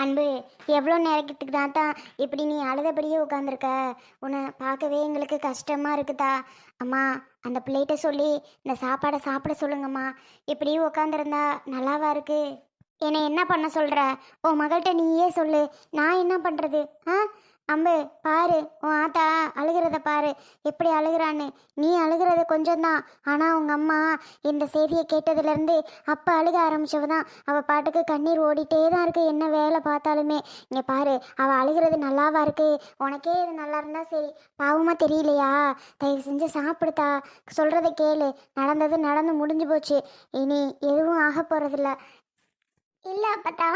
அன்பு எவ்வளோ நேரத்துக்கு தான் தான் இப்படி நீ அழுதபடியே உட்காந்துருக்க உன்னை பார்க்கவே எங்களுக்கு கஷ்டமாக இருக்குதா? அம்மா அந்த பிள்ளைகிட்ட சொல்லி இந்த சாப்பாடை சாப்பிட சொல்லுங்கம்மா. இப்படி உட்காந்துருந்தா நல்லாவா இருக்கு? என்னை என்ன பண்ண சொல்கிற உன் மகள்கிட்ட நீயே சொல்லு. நான் என்ன பண்ணுறது ஆ? அம்பு பாரு உன் ஆத்தா அழுகிறத பாரு எப்படி அழுகிறான்னு. நீ அழுகிறது கொஞ்சம்தான். ஆனால் உங்கள் அம்மா இந்த செய்தியை கேட்டதுலேருந்து அப்போ அழுக ஆரம்பிச்சவ தான் அவள் பாட்டுக்கு கண்ணீர் ஓடிட்டே தான் இருக்கு. என்ன வேலை பார்த்தாலுமே. இங்கே பாரு அவள் அழுகிறது நல்லாவா இருக்கு? உனக்கே இது நல்லா இருந்தா சரி. பாவமாக தெரியலையா? தயவு செஞ்சு சாப்பிடுதா? சொல்கிறத கேளு. நடந்தது நடந்து முடிஞ்சு போச்சு. இனி எதுவும் ஆக போகிறதில்ல இல்ல அப்பத்தா.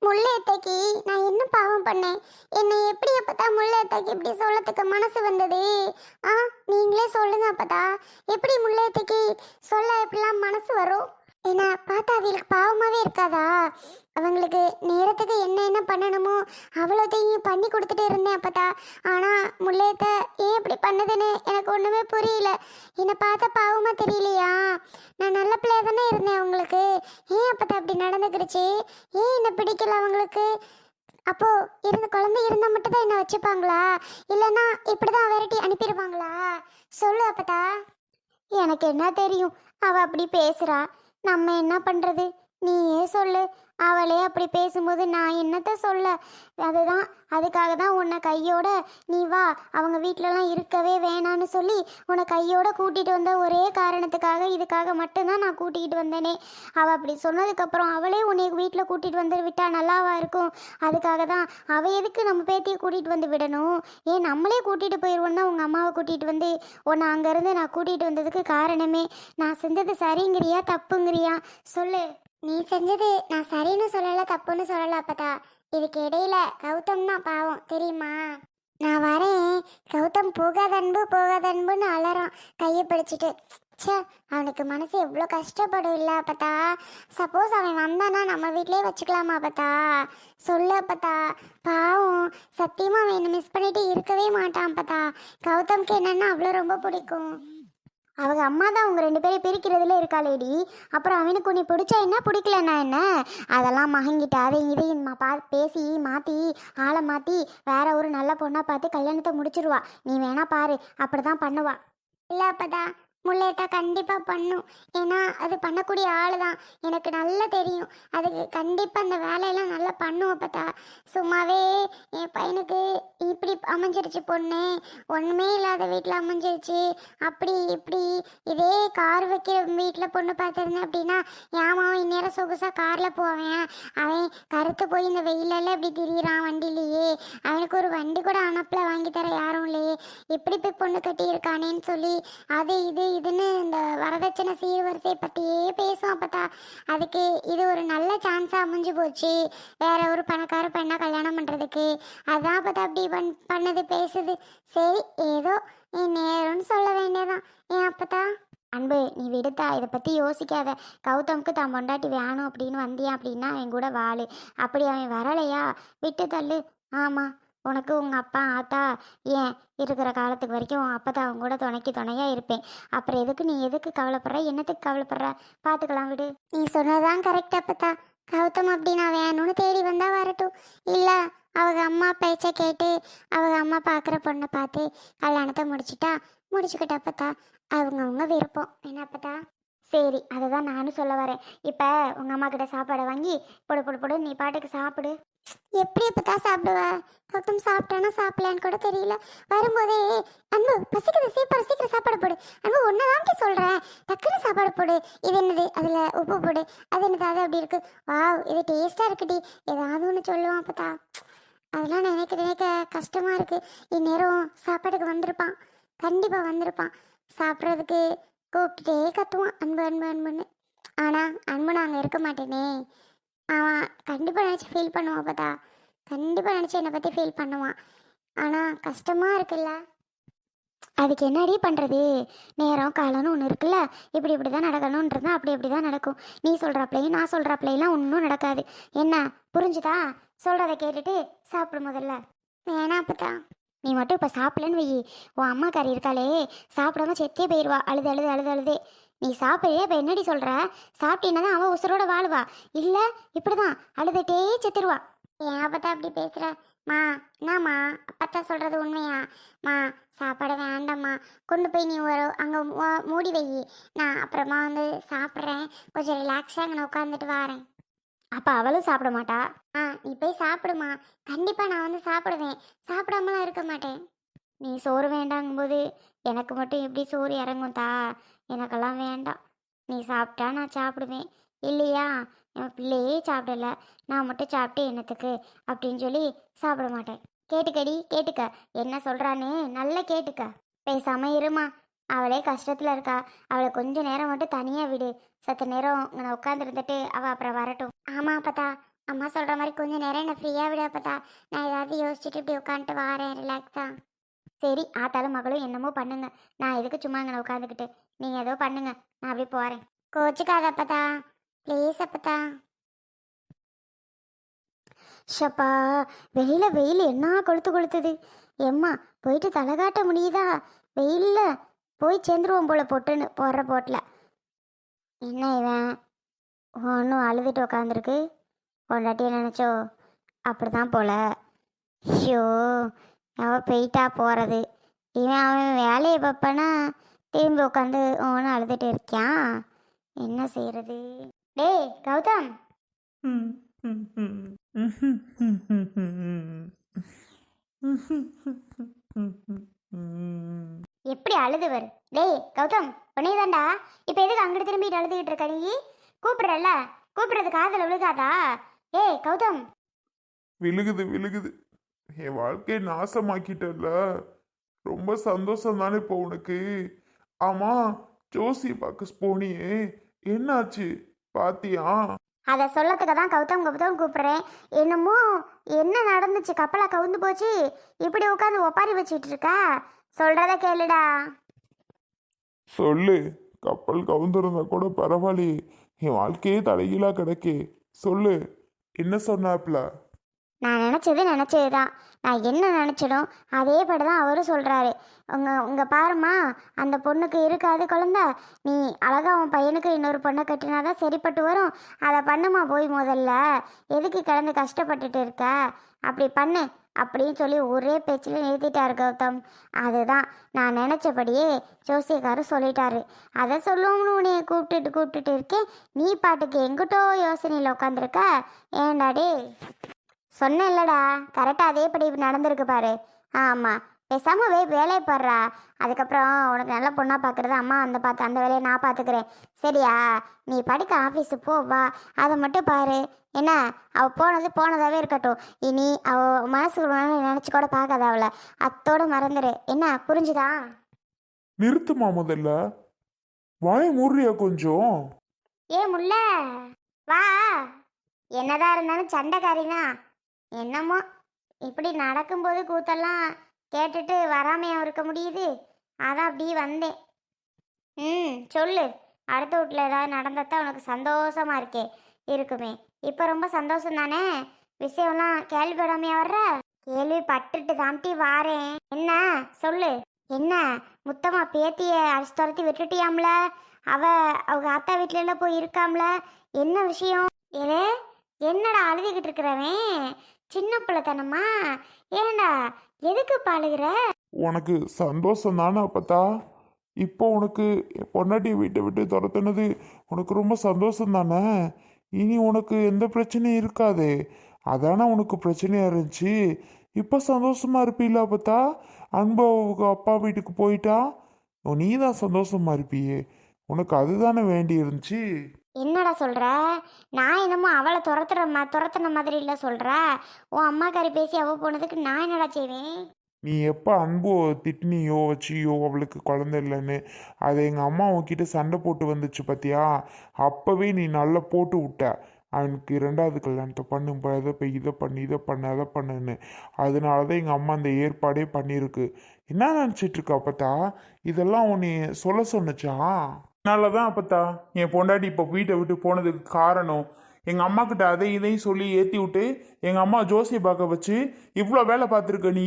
முல்லையத்தைக்கு நான் என்ன பாவம் பண்ணேன். என்னை எப்படி அப்பத்தா முல்லையத்தைக்கு இப்படி சொல்லத்துக்கு மனசு வந்தது? ஆ நீங்களே சொல்லுங்க அப்பத்தா. எப்படி முல்லையத்தைக்கு சொல்ல எப்படிலாம் மனசு வரும்? என்ன பார்த்தா அவளுக்கு பாவமாவே இருக்காதா? அவங்களுக்கு நேரத்துக்கு என்ன என்ன பண்ணணுமோ அவ்வளோத்தையும் பண்ணி கொடுத்துட்டு இருந்தேன் அப்பத்தா. ஆனால் முல்லையத்தை ஏன் இப்படி பண்ணுதுன்னு எனக்கு ஒன்றுமே புரியல. என்னை பார்த்தா பாவமாக தெரியலையா? நான் நல்ல பிள்ளையாக தானே இருந்தேன் அவங்களுக்கு. ஏன் அப்பத்தா அப்படி நடந்துக்கிடுச்சு? ஏன் என்னை பிடிக்கல அவங்களுக்கு? அப்போ இருந்த குழந்தை இருந்தால் மட்டும் தான் என்ன வச்சுப்பாங்களா? இல்லைன்னா இப்படி தான் வெரைட்டி அனுப்பிடுவாங்களா? சொல்லு அப்பத்தா. எனக்கு என்ன தெரியும்? அவள் அப்படி பேசுகிறா நம்ம என்ன பண்ணுறது நீயே சொல்லு. அவளே அப்படி பேசும்போது நான் என்னத்த சொல்ல? அதுதான் அதுக்காக தான் உன்னை கையோட நீ வா. அவங்க வீட்டிலலாம் இருக்கவே வேணான்னு சொல்லி உன்னை கையோட கூட்டிகிட்டு வந்த ஒரே காரணத்துக்காக இதுக்காக மட்டும்தான் நான் கூட்டிகிட்டு வந்தேனே. அவள் அப்படி சொன்னதுக்கப்புறம் அவளே உன்னை வீட்டில் கூட்டிகிட்டு வந்து விட்டா நல்லாவா இருக்கும்? அதுக்காக தான் அவள் எதுக்கு நம்ம பேத்தியை கூட்டிகிட்டு வந்து விடணும்? ஏன் நம்மளே கூட்டிகிட்டு போயிடுவோம் தான் உங்கள் அம்மாவை கூட்டிகிட்டு வந்து உன்னை அங்கேருந்து நான் கூட்டிகிட்டு வந்ததுக்கு காரணமே நான் செஞ்சது சரிங்கிறியா தப்புங்கிறியா? சொல்லு. நீ செஞ்சது நான் சரின்னு சொல்லல தப்புன்னு சொல்லல அப்பதா. இதுக்கு இடையில கௌதம் தான் பாவம் தெரியுமா? நான் வரேன். கௌதம் போகாத அன்பு போகாத அன்புன்னு அலறான். கையை பிடிச்சிட்டு ச்சே அவனுக்கு மனசு எவ்வளோ கஷ்டப்படும் இல்லை அப்பத்தா சப்போஸ் அவன் வந்தானா நம்ம வீட்லேயே வச்சுக்கலாமா அப்பத்தா சொல்லு அப்பத்தா பாவம் சத்தியமாக அவன் என்னை மிஸ் பண்ணிட்டு இருக்கவே மாட்டான் அப்பத்தா கௌதம்க்கு என்னென்னா அவ்வளோ ரொம்ப பிடிக்கும். அவங்க அம்மா தான் உங்கள் ரெண்டு பேரையும் பிரிக்கிறதுல இருக்காளேடி. அப்புறம் அவனுக்கு உன்னை பிடிச்சா என்ன? பிடிக்கலன்னா என்ன? அதெல்லாம் மகங்கிட்ட அதையும் இதையும் பா பேசி மாற்றி ஆளை மாற்றி வேற ஒரு நல்ல பொண்ணாக பார்த்து கல்யாணத்தை முடிச்சிருவா. நீ வேணா பாரு. அப்படி தான் பண்ணுவா. இல்லை அப்பதான் முல்லையத்தா கண்டிப்பாக பண்ணும். ஏன்னா அது பண்ணக்கூடிய ஆள் தான் எனக்கு நல்லா தெரியும். அதுக்கு கண்டிப்பாக அந்த வேலையெல்லாம் நல்லா பண்ணுவோம் பார்த்தா. சும்மாவே என் பையனுக்கு இப்படி அமைஞ்சிருச்சு பொண்ணு. ஒன்றுமே இல்லாத வீட்டில் அமைஞ்சிருச்சு. அப்படி இப்படி. இதே கார் வைக்கிற வீட்டில் பொண்ணு பார்த்துருந்தேன் அப்படின்னா ஏமாவும் இந்நேரம் சொகுசாக காரில் போவேன். அவன் கருத்து போய் இந்த வெயிலெல்லாம் இப்படி திரியிறான் வண்டிலேயே அவனுக்கு ஒரு வண்டி கூட அனப்பில் வாங்கி தர யாரும் இல்லையே. இப்படி போய் பொண்ணு கட்டி இருக்கானேன்னு சொல்லி அது இது இதுன்னு இந்த வரதட்சணை சீர்வரிசை பற்றியே பேசும் அப்பத்தா. அதுக்கு இது ஒரு நல்ல சான்ஸாக அமைஞ்சு போச்சு. வேற ஒரு பணக்கார பெண்ணை கல்யாணம் பண்ணுறதுக்கு அதான் பார்த்தா அப்படி பண் பண்ணது பேசுது. சரி ஏதோ நீ நேரம்னு சொல்ல வேண்டியதான் ஏன் அப்பத்தா? அன்பு நீ விடுத்தா. இதை பற்றி யோசிக்காத. கௌதம்க்கு தான் பொண்டாட்டி வேணும் அப்படின்னு வந்தியா அப்படின்னா என் கூட வாழு. அப்படி அவன் வரலையா? விட்டு தள்ளு. ஆமாம் உனக்கு உங்கள் அப்பா ஆத்தா ஏன் இருக்கிற காலத்துக்கு வரைக்கும் உன் அப்பா தான் அவங்க கூட துணைக்கு துணையாக இருப்பேன். அப்புறம் எதுக்கு நீ எதுக்கு கவலைப்படுற? என்னத்துக்கு கவலைப்படுற? பார்த்துக்கலாம் விடு. நீ சொன்னதான் கரெக்ட் அப்பத்தா. கௌதம் அப்படி நான் வேணும்னு தேடி வந்தால் வரட்டும். இல்லை அவங்க அம்மா பேச்சை கேட்டு அவங்க அம்மா பார்க்குற பொண்ணை பார்த்து கல்யாணத்தை முடிச்சிட்டா முடிச்சுக்கிட்டப்பத்தா அவங்கவுங்க விருப்பம். என்ன அப்பத்தா? சரி அதை தான் நானும் சொல்ல வரேன். இப்போ உங்கள் அம்மா கிட்ட சாப்பாடை வாங்கி பொடு பொடு பொடு நீ பாட்டுக்கு சாப்பிடு. எப்படி இப்பதான் சாப்பிடுவ? கௌதம் சாப்பிட்டானா சாப்பிடலான்னு கூட தெரியல. வரும்போதே அன்பு பசிக்குது சீக்கிரம் சீக்கிரம் சாப்பாடு போடு. அன்பு ஒன்னதான் சொல்றேன். டக்குன்னு சாப்பாடு போடு. இது என்னது? அதுல உப்பு போடு. அது என்னது? அது அப்படி இருக்கு. வாவ் இது டேஸ்டா இருக்குடி. ஏதாவது ஒன்று சொல்லுவான் அப்பதா அதெல்லாம் நினைக்க நினைக்க கஷ்டமா இருக்கு. இந்நேரம் சாப்பாட்டுக்கு வந்திருப்பான். கண்டிப்பா வந்திருப்பான். சாப்பிட்றதுக்கு கூப்பிட்டுட்டே கத்துவான். அன்பு அன்பு அன்புன்னு. ஆனா அன்பு நான் இருக்க மாட்டேனே. அவன் கண்டிப்பாக நினச்சி ஃபீல் பண்ணுவான் பார்த்தா. கண்டிப்பாக நினச்சி என்னை பற்றி ஃபீல் பண்ணுவான். ஆனால் கஷ்டமாக இருக்குல்ல? அதுக்கு என்னடி பண்ணுறது நேரம் காலம்னு ஒன்று இருக்குல்ல? இப்படி இப்படி தான் நடக்கணுன்றது அப்படி இப்படி தான் நடக்கும். நீ சொல்கிறாப்லையும் நான் சொல்கிறாப்லையெல்லாம் ஒன்றும் நடக்காது. என்ன புரிஞ்சுதா? சொல்கிறத கேட்டுட்டு சாப்பிடும் முதல்ல. வேணாம் அப்பதான் நீ மட்டும் இப்போ சாப்பிடலன்னு வை. உன் அம்மாக்காரி இருக்காளே. சாப்பிடாம செத்தே போயிடுவா அழுது அழுது அழுது அழுதே. நீ சாப்பிடே இப்போ என்னடி சொல்கிற சாப்பிட்டீன்னா தான் அவள் உசுரோட வாழுவா? இல்லை இப்படி தான் அழுதுகிட்டே செத்துருவா. ஏன் அப்பத்தா அப்படி பேசுற? மா என்னம்மா அப்பத்தான் சொல்றது உண்மையா? மா சாப்பாடு வேண்டாம்மா. கொண்டு போய் நீ ஒரு அங்கே மூடி வை. நான் அப்புறமா வந்து சாப்பிட்றேன். கொஞ்சம் ரிலாக்ஸாக அங்கே உட்காந்துட்டு வரேன். அப்போ அவளும் சாப்பிட மாட்டா? ஆ நீ போய் சாப்பிடுமா. கண்டிப்பாக நான் வந்து சாப்பிடுவேன். சாப்பிடாமலாம் இருக்க மாட்டேன். நீ சோறு வேண்டாங்கும்போது எனக்கு மட்டும் எப்படி சோறு இறங்கும் தா? எனக்கெல்லாம் வேண்டாம். நீ சாப்பிட்டா நான் சாப்பிடுவேன். இல்லையா? என் பிள்ளையே சாப்பிடல. நான் மட்டும் சாப்பிட்டு என்னத்துக்கு? அப்படின்னு சொல்லி சாப்பிட மாட்டேன். கேட்டுக்கடி கேட்டுக்க. என்ன சொல்கிறானே நல்லா கேட்டுக்க. பேசாம இருமா. அவளே கஷ்டத்தில் இருக்கா. அவளை கொஞ்ச நேரம் மட்டும் தனியாக விடு. சத்த நேரம் நான் உட்காந்துருந்துட்டு அவள் அப்புறம் வரட்டும். ஆமாம் அப்பத்தா. அம்மா சொல்கிற மாதிரி கொஞ்ச நேரம் என்ன ஃப்ரீயாக விட பார்த்தா நான் ஏதாவது யோசிச்சுட்டு இப்படி உட்காந்துட்டு வரேன். ரிலாக்ஸாக சரி ஆத்தாலும் மகளும் என்னமோ பண்ணுங்க. நான் எதுக்கு சும்மா அங்கே உட்காந்துக்கிட்டு நீங்கள் ஏதோ பண்ணுங்க. நான் அப்படி போகிறேன் கோச்சுக்காத அப்பதா ப்ளீஸ் அப்பதா ஷப்பா வெளியில வெயில். என்ன கொளுத்து கொளுத்துது? எம்மா போயிட்டு தலை காட்ட முடியுதா? வெயிலில் போய் சேர்ந்துருவோம் போல பொட்டுன்னு போடுற போட்டில். என்ன இவன்? ஒன்றும் அழுதுட்டு உக்காந்துருக்கு. பொண்டாட்டியை நினச்சோ? அப்படிதான் போல. ஷோ அவள் போயிட்டா போகிறது இவன் அவன் வேலையை பார்ப்பனா? திரும்பி உட்காந்து ஒன்றும் அழுதுட்டு இருக்கான் என்ன செய்யறது டேய் கௌதம். எப்படி அழுதுவர்? டேய் கௌதம் உன்னைதான்டா இப்போ எதுக்கு அங்கிட்டு திரும்பிட்டு அழுதுகிட்டு இருக்க நீ? கூப்பிடுறல்ல? கூப்பிடுறது காதல விழுகாதா? ஏய் கௌதம். விழுகுது விழுகுது. என் வாழ்க்கையை நாசமாக்கிட்டல்ல. ரொம்ப சந்தோஷம் தானே இப்போ உனக்கு. ஆமா ஜோசி பார்க்க போனியே. என்னாச்சு? பாத்தியா? அதை சொல்லத்துக்கு தான் கௌதம் கௌதம் கூப்பிடுறேன். என்னமோ என்ன நடந்துச்சு? கப்பலா கவுந்து போச்சு. இப்படி உட்காந்து ஒப்பாரி வச்சுட்டு இருக்க? சொல்றத கேளுடா. சொல்லு. கப்பல் கவுந்திருந்தா கூட பரவாயில்லையே. என் வாழ்க்கையே தலைகீழா கிடக்கே. சொல்லு. என்ன சொன்னாப்ல? நான் நினச்சது நினச்சது தான் நான் என்ன நினச்சிடும் அதே படி தான் அவரும் சொல்கிறாரு உங்கள் உங்கள் பாருமா அந்த பொண்ணுக்கு இருக்காது குழந்த. நீ அழகாக உன் பையனுக்கு இன்னொரு பொண்ணை கட்டினா தான் சரிப்பட்டு வரும். அதை பண்ணுமா போய் முதல்ல. எதுக்கு கிடந்து கஷ்டப்பட்டுட்டு இருக்க? அப்படி பண்ணு. அப்படின்னு சொல்லி ஒரே பேச்சில் நிறுத்திட்டார் கௌதம். அதுதான். நான் நினச்சபடியே ஜோசியக்காரர் சொல்லிட்டாரு. அதை சொல்லுவோம்னு உன்னைய கூப்பிட்டுட்டு கூப்பிட்டுட்டு இருக்கேன். நீ பாட்டுக்கு எங்கிட்டோ யோசனையில் உட்காந்துருக்க ஏண்டாடே சொன்னேன்லடா. கரெக்டாக அதேபடி நடந்திருக்கு பாரு. ஆமாம் பேசாம வே வேலையை பாடுறா. அதுக்கப்புறம் உனக்கு நல்ல பொண்ணாக பார்க்குறது அம்மா அந்த பார்த்து அந்த வேலையை நான் பார்த்துக்கிறேன் சரியா? நீ படிக்க ஆஃபீஸு போ வா. அதை மட்டும் பாரு. என்ன? அவள் போனது போனதாகவே இருக்கட்டும். இனி அவள் மனசுக்குள்ள நினச்சி கூட பார்க்காத அவளை. அத்தோட மறந்துடு என்ன? புரிஞ்சுதா? நிறுத்துமா முதல்ல. வாய மூடுறியா கொஞ்சம்? ஏ முல்ல. வா. என்னதான் இருந்தாலும் சண்டைக்காரி தான் என்னமோ? இப்படி நடக்கும்போது கூத்தெல்லாம் கேட்டுட்டு வராமையா இருக்க முடியுது. அதான் அப்படியே வந்தேன். ம் சொல்லு. அடுத்த வீட்டில் ஏதாவது நடந்தா உனக்கு சந்தோஷமா இருக்கே? இருக்குமே. இப்போ ரொம்ப சந்தோஷம் தானே? விஷயம்லாம் கேள்விப்படாமையா வர்ற? கேள்விப்பட்டுட்டு தாம்டி வாரேன். என்ன? சொல்லு. என்ன? முத்தமா பேத்திய அடிச்சு துரத்தி விட்டுட்டியாம்ல? அவ அவங்க அத்தா வீட்ல எல்லாம் போய் இருக்காம்ல? என்ன விஷயம்? ஏதே என்னடா அழுதுகிட்டு இருக்கிறவன்? சின்ன பிள்ளைத்தனமா? ஏண்டா எதுக்கு பாழுகிற? உனக்கு சந்தோஷம் தானே அப்பத்தா? இப்போ உனக்கு என் பொண்டாட்டி வீட்டை விட்டு துரத்துனது உனக்கு ரொம்ப சந்தோஷம் தானே இனி உனக்கு எந்த பிரச்சனையும் இருக்காதே. அதானே உனக்கு பிரச்சனையாக இருந்துச்சு? இப்போ சந்தோஷமா இருப்பீல அப்பத்தா? அன்பாவுக்கு அப்பா வீட்டுக்கு போயிட்டா? நீ தான் சந்தோஷமாக இருப்பியே. உனக்கு அதுதானே வேண்டி இருந்துச்சு? என்னடா சொல்கிற நான் என்னமோ அவளை துரத்துற மா துரத்துன மாதிரி இல்லை சொல்கிற உன் அம்மாக்காரி பேசி அவள் போனதுக்கு நான் என்னடா செய்வேன்? நீ எப்போ அன்பு திட்டினியோ வச்சியோ அவளுக்கு குழந்தை இல்லைன்னு அதை எங்கள் அம்மா உன்கிட்ட சண்டை போட்டு வந்துச்சு பார்த்தியா அப்போவே நீ நல்லா போட்டு விட்ட. அவனுக்கு ரெண்டாவது கல்யாணத்தை பண்ணு ப- இதை போய் இதை பண்ணு இதை பண்ணு அதை பண்ணுன்னு. அதனால தான் எங்கள் அம்மா அந்த ஏற்பாடே பண்ணியிருக்கு. என்ன நினச்சிட்டு பார்த்தா? இதெல்லாம் உன்னை சொல்ல சொன்னுச்சா? அதனால தான் அப்பத்தா என் பொண்டாட்டி இப்போ வீட்டை விட்டு போனதுக்கு காரணம். எங்கள் அம்மா கிட்ட அதை இதையும் சொல்லி ஏற்றி விட்டு எங்கள் அம்மா ஜோசியை பார்க்க வச்சு இவ்வளோ வேலை பார்த்துருக்க நீ?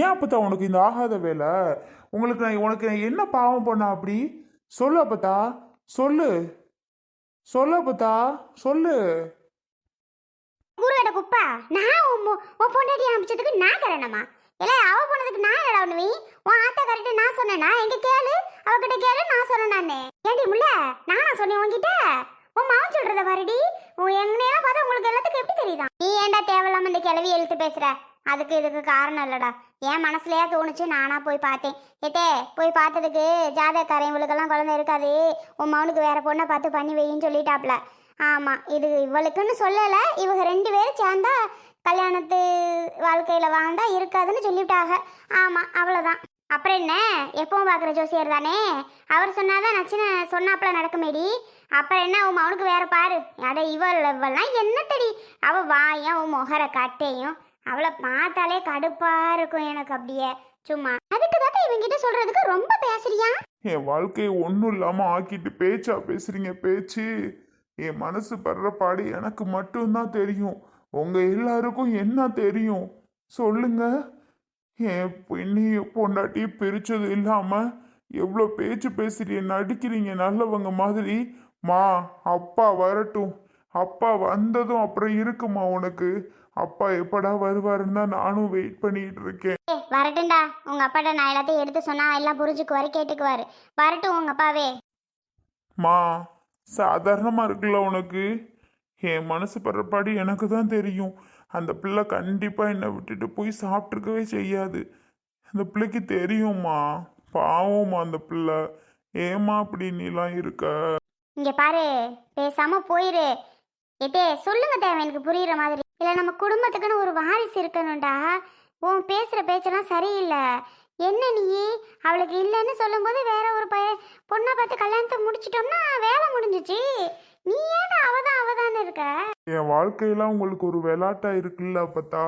ஏன் அப்பத்தா உனக்கு இந்த ஆகாத வேலை? உங்களுக்கு நான் உனக்கு நான் என்ன பாவம் பண்ண அப்படி? சொல்லு அப்பத்தா சொல்லு. சொல்லு அப்பத்தா சொல்லு. ஊருகட குப்பா நான் உன் பொண்டாட்டி அனுப்பிச்சதுக்கு நான் தரணுமா இல்லை அவ போனதுக்கு நான் என்னடா பண்ணுவி உன் ஆத்தா கரெக்ட் நான் சொன்னேன்னா எங்க கேளு. அவகிட்ட கேளு நான் சொன்னேன் நானே. ஏண்டி முல்ல நானா சொன்னேன் உன்கிட்ட? உன் மாவன் சொல்றத பாருடி. உன் எங்கனையெல்லாம் பார்த்தா உங்களுக்கு எல்லாத்துக்கும் எப்படி தெரியுதா? நீ ஏன்டா தேவையில்லாம இந்த கிளவி எழுத்து பேசுற? அதுக்கு இதுக்கு காரணம் இல்லடா. என் மனசுலயே தோணுச்சு நானா போய் பார்த்தேன். ஏத்தே போய் பார்த்ததுக்கு ஜாதகக்காரன் இவளுக்கெல்லாம் குழந்தை இருக்காது. உன் மவனுக்கு வேற பொண்ணை பார்த்து பண்ணி வையின்னு சொல்லிட்டாப்ல. ஆமா இது இவளுக்குன்னு சொல்லல. இவங்க ரெண்டு பேரும் சேர்ந்தா கல்யாணத்து வாழ்க்கையில வாழ்ந்தா இருக்காதுன்னு சொல்லிவிட்டாங்க. ஆமா அவ்வளவுதான். அப்புறம் என்ன? எப்பவும் பார்க்குற ஜோசியர் தானே? அவர் சொன்னாதான் நச்சுன்னு சொன்னாப்புல நடக்குமேடி. அப்புறம் என்ன உன் அவனுக்கு வேற பாரு. அட இவள் இவள்லாம் என்ன தடி அவ வாயும் உன் முகர கட்டையும் அவளை பார்த்தாலே கடுப்பா இருக்கும் எனக்கு அப்படியே. சும்மா அதுக்கு தான் இவங்கிட்ட சொல்றதுக்கு ரொம்ப பேசுறியா? என் வாழ்க்கையை ஒன்றும் இல்லாமல் ஆக்கிட்டு பேச்சா பேசுறீங்க பேச்சு. என் மனசு படுற பாடு எனக்கு மட்டும்தான் தெரியும். உங்க எல்லாருக்கும் என்ன தெரியும்? சொல்லுங்க. என் பெண்ணையும் பொண்டாட்டியும் பிரிச்சது இல்லாம எவ்வளோ பேச்சு பேசுறீங்க நடிக்கிறீங்க நல்லவங்க மாதிரி. மா அப்பா வரட்டும். அப்பா வந்ததும் அப்புறம் இருக்குமா உனக்கு? அப்பா எப்படா வருவாருன்னு தான் நானும் வெயிட் பண்ணிட்டு இருக்கேன். வரட்டும்டா. உங்க அப்பாட்ட நான் எல்லாத்தையும் எடுத்து சொன்னா எல்லாம் புரிஞ்சுக்குவாரு கேட்டுக்குவாரு. வரட்டும் உங்க அப்பாவே. மா சாதாரணமாக இருக்குல்ல உனக்கு? என் மனசு படுறப்பாடு எனக்கு தான் தெரியும். அந்த பிள்ளை கண்டிப்பாக என்னை விட்டுட்டு போய் சாப்பிட்ருக்கவே செய்யாது. அந்த பிள்ளைக்கு தெரியும்மா. பாவம்மா அந்த பிள்ளை. ஏமா அப்படி நீலாம் இருக்க? இங்க பாரு பேசாம போயிரு. எதே சொல்லுங்க தேவை எனக்கு புரியுற மாதிரி. இல்ல நம்ம குடும்பத்துக்குன்னு ஒரு வாரிசு இருக்கணும்டா. உன் பேசுற பேச்செல்லாம் சரியில்லை. என்ன நீ? அவளுக்கு இல்லைன்னு சொல்லும்போது வேற ஒரு பய பொண்ணை பார்த்து கல்யாணத்தை முடிச்சிட்டோம்னா வேலை முடிஞ்சிச்சு. நீ ஏன் அவதான் அவதான்னு இருக்க? என் வாழ்க்கையெல்லாம் உங்களுக்கு ஒரு விளாட்டா இருக்குல்ல அப்பத்தா?